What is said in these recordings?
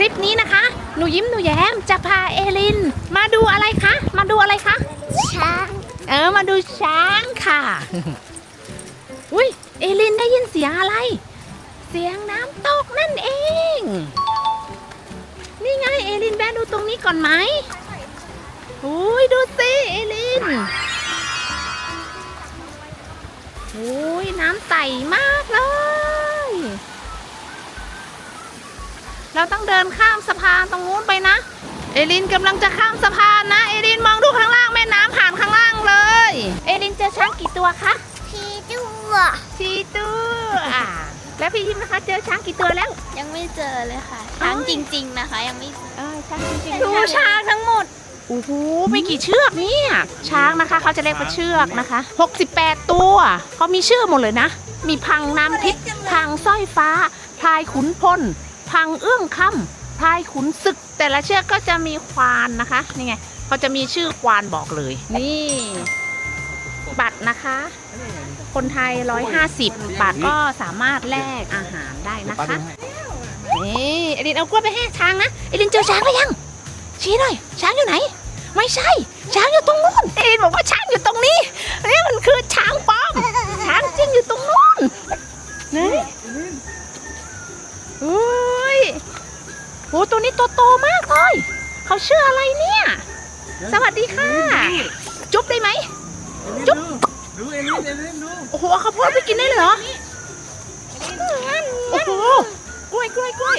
ลิปนี้นะคะ หนูยิ้มหนูแย้มจะพาเอลิน มาดูอะไรคะ มาดูอะไรคะ ช้าง เออ มาดูช้างค่ะ อุ้ยเอลินได้ยินเสียงอะไร เสียงน้ำตกนั่นเอง นี่ไงเอลินแวะดูตรงนี้ก่อนไหมอุ้ยดูสิเอลินอุ้ยน้ำใสมากเลย เราต้องเดินข้ามสะพานตรงนู้นไปนะ เอลินกำลังจะข้ามสะพานนะ เอลินมองดูข้างล่างแม่น้ำผ่านข้างล่างเลย เอลินเจอช้างกี่ตัวคะพีดัวสี่ตัวอะแล้วพี่ทิมนะคะเจอช้างกี่ตัวแล้ว ยังไม่เจอเลยค่ะ ช้างจริง ๆนะคะ ยังไม่เจอเออช้างจริงดูช้างทั้งหมดโอ้โหมีกี่เชือกเนี่ย ช้างนะคะเขาจะเรียกว่าเชือกนะคะ 68 ตัวเขามีชื่อหมดเลยนะ มีพังน้ำทิพย์พังสร้อยฟ้าพลายขุนพล พังเอื้องคำพลายขุนศึก แต่ละเชือกก็จะมีควานนะคะนี่ไงเขาจะมีชื่อควานบอกเลย นี่ บัตรนะคะ คนไทย 150 บาทก็สามารถแลกอาหารได้นะคะนี่เอลินเอากล้วยไปให้ช้างนะเอลินเจอช้างหรือยัง ชี้หน่อยช้างอยู่ไหน ไม่ใช่ ช้างอยู่ตรงนู้นเอลินบอกว่าช้างอยู่ตรงนี้นี่มันคือช้างปลอม ช้างจริงอยู่ตรงนู้นนี่อุ้ย โหตัวนี้ตัวโตมากเลย เขาชื่ออะไรเนี่ย สวัสดีค่ะ จุ๊บได้ไหม จุ๊บ ดูเอลินเอลินดู โอ้โหเอาข้าวโพดไปกินได้เลยเหรอ โอ้โห กล้วยกล้วยกล้วย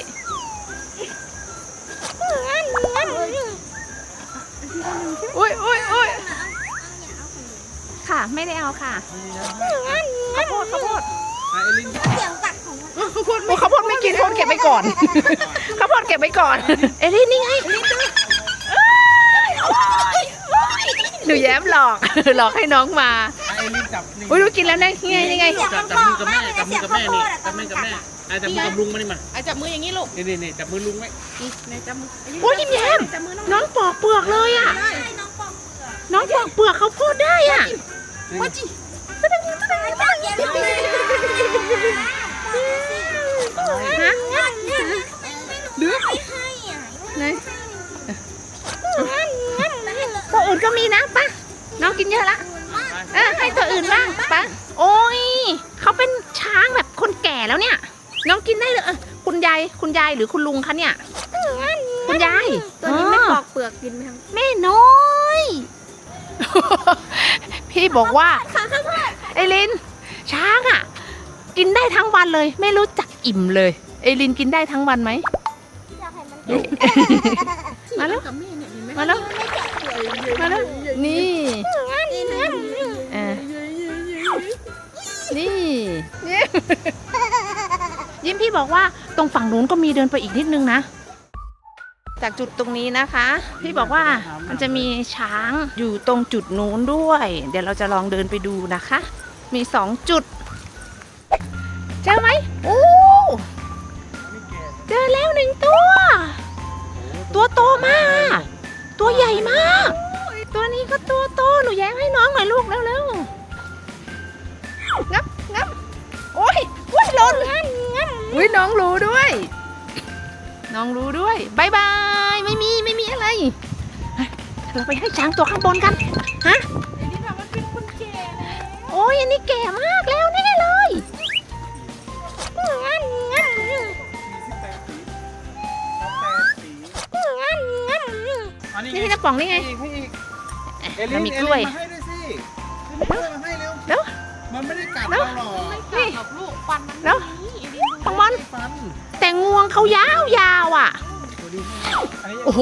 อุ้ยอุ้ยอุ้ยค่ะ ไม่ได้เอาค่ะข้าวโพดข้าวโพด อะเอลินเสียงกัดของมันข้าวโพดไม่กินข้าวโพดเก็บไว้ก่อนข้าวโพดเก็บไว้ก่อน เอลี่นี่ไงหนูแย้มหลอกหลอกให้น้องมาอะเอลินจับนี่อุ้ยดูกินแล้วนะนี่ไงนี่ไง จับจับมือกับแม่จับมือกับแม่นี่จับมือกับแม่อะจับมือกับลุงมานี่มาอะจับมืออย่างนี้ลูกนี่นี่จับมือลุงไว้โอ้ยยิ้มแย้มน้องปอกเปลือกเลยอะใช่น้องปองน้อปอกเปลือกเขาโพูดได้อะว่าจิ ฮะเดือไม่ให้อะไหนตัวอื่นก็มีนะปะน้องกินเยอะละเออให้ตัวอื่นบ้างปะโอ้ยเขาเป็นช้างแบบคนแก่แล้วเนี่ย น้องกินได้เลยเออคุณยายคุณยายหรือคุณลุงคะเนี่ยคุณยายตัวนี้ไม่ปอกเปลือกกินไหมคะแม่น้อยพี่บอกว่าเอลินช้างอะ กินได้ทั้งวันเลย ไม่รู้จักอิ่มเลย เอลินกินได้ทั้งวันไหม อยากให้มันมาแล้วมาแล้ว มาแล้ว นี่เออนี่นี่ยิ้มพี่บอกว่าตรงฝั่งนู้นก็มีเดินไปอีกนิดนึงนะ จากจุดตรงนี้นะคะ พี่บอกว่ามันจะมีช้างอยู่ตรงจุดนู้นด้วย เดี๋ยวเราจะลองเดินไปดูนะคะ มีสองจุด เจอไหมโอ้เจอแล้วหนึ่งตัว ตัวโตมาก ตัวใหญ่มาก ตัวนี้ก็ตัวโต หนูแย้มให้น้องหน่อยลูกเร็วๆงับงับโอ้ยอุ้ยหล่นอุ้ยน้องรู้ด้วย น้องรู้ด้วยบายบาย ไม่มีไม่มีอะไรเฮ้ยเราไปให้ช้างตัวข้างบนกัน ฮะ โอ้ยอันนี้แก่มากแล้ว นนี้นี่ที่น้าป๋องนี่ไง ให้อีกให้อีกเอลิเรานมีเอกล้วย ลินมาให้ด้วยสิเอลินมาให้เร็วเร็วมันไม่ได้กัดเราหรอกนี่แล้วปังบอลฟันแต่งวงเขายาวยาวๆอะตัวนี้อันนี้โอ้โห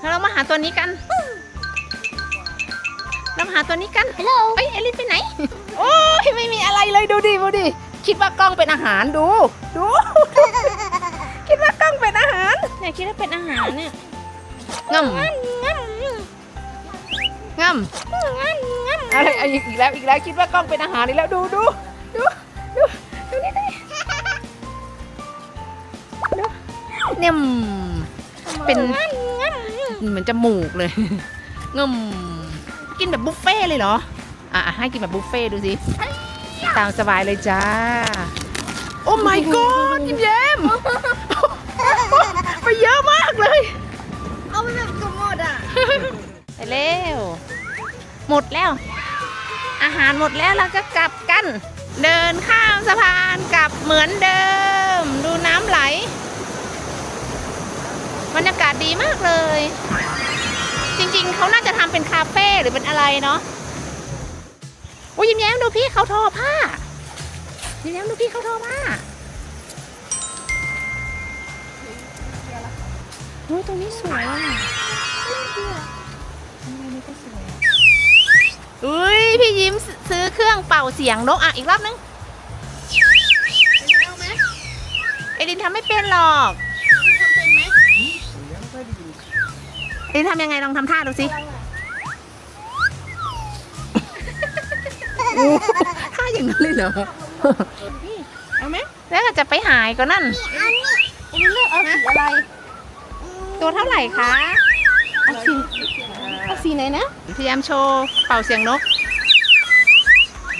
แล้วเรามาหาตัวนี้กัน เรามาหาตัวนี้กันฮัลโหลเอ้ยเอลินไปไหน โอ้ยไม่มีอะไรเลยดูดิดูดิ คิดว่ากล้องเป็นอาหารดู ดูารเนี่ยคิดว่าเป็นอาหารเนี่ยงำงำอะไรเอาอีกอีกแล้วอีกแล้วคิดว่ากล้องเป็นอาหารอีกแล้วดูดูดูดูดูนี่ดิดูเนี่ยมเป็นเหมือนจมูกเลยงำกินแบบบุฟเฟ่ต์เลยเหรออะอะให้กินแบบบุฟเฟ่ต์ดูสิตามสบายเลยจ้า โอ้ my god เร็ว หมดแล้ว อาหารหมดแล้วเราก็กลับกัน เดินข้ามสะพานกลับเหมือนเดิม ดูน้ำไหลบรรยากาศดีมากเลย จริงๆ เขาน่าจะทำเป็นคาเฟ่หรือเป็นอะไรเนาะโอ้ยยิ้มแย้มดูพี่เขาทอผ้ายิ้มแย้มดูพี่เขาทอผ้าโอ้ยตรงนี้สวยอะ อุ้ยพี่ยิ้มซื้อเครื่องเป่าเสียงนกอะอีกรอบนึงเอดินทำไม่เป็นหรอกเอดินทำยังไงลองทำท่าดูสิโอ้ท่าอย่างนั้นเลยเหรอเอาไหมแล้วก็จะไปหายก็นั่นอันนี้อันนี้เลือกเอาสีอะไร ตัวเท่าไหร่คะเอาสีเอา สีไหนนะ พยายามโชว์เป่าเสียงนก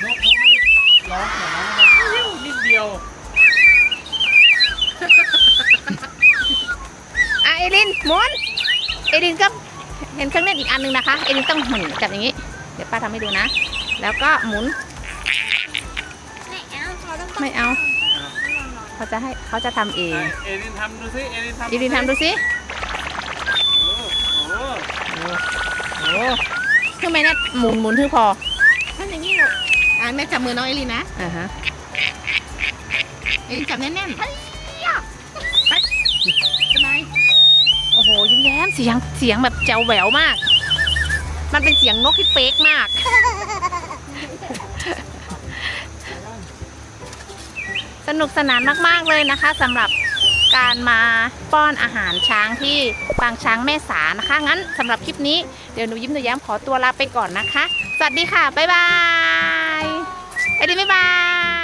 นกเขาไม่ได้ร้องแบบนั้นนะนิดเดียว อะเอลินหมุนเอลินก็เห็นเครื่องเล่นอีกอันหนึงนะคะ เอลินต้องหมุนจับอย่างนี้ เดี๋ยวป้าทำให้ดูนะ แล้วก็หมุน ไม่เอาเขาต้องไม่เอา เขาจะให้เขาจะทำเอง เอลินทำดูสิ เอลินทำเอลินทำดูสิ คือไม่แน่หมุนหมุนคือพอทำอย่างนี้ลูกอ่าแม่จับมือน้องเอลินนะ อ่าฮะเอลินจับแน่นๆเฮ้ยไปทำไมโอ้โหยิ้มแย้มเสียงเสียงแบบแจ๋วแหววมาก มันเป็นเสียงนกที่เป๊กมาก สนุกสนานมากๆเลยนะคะสำหรับ การมาป้อนอาหารช้างที่ปางช้างแม่สานะคะ งั้นสำหรับคลิปนี้เดี๋ยวหนูยิ้มหนูย้ำขอตัวลาไปก่อนนะคะ สวัสดีค่ะ บ๊ายบายไอเดีบ๊ายบาย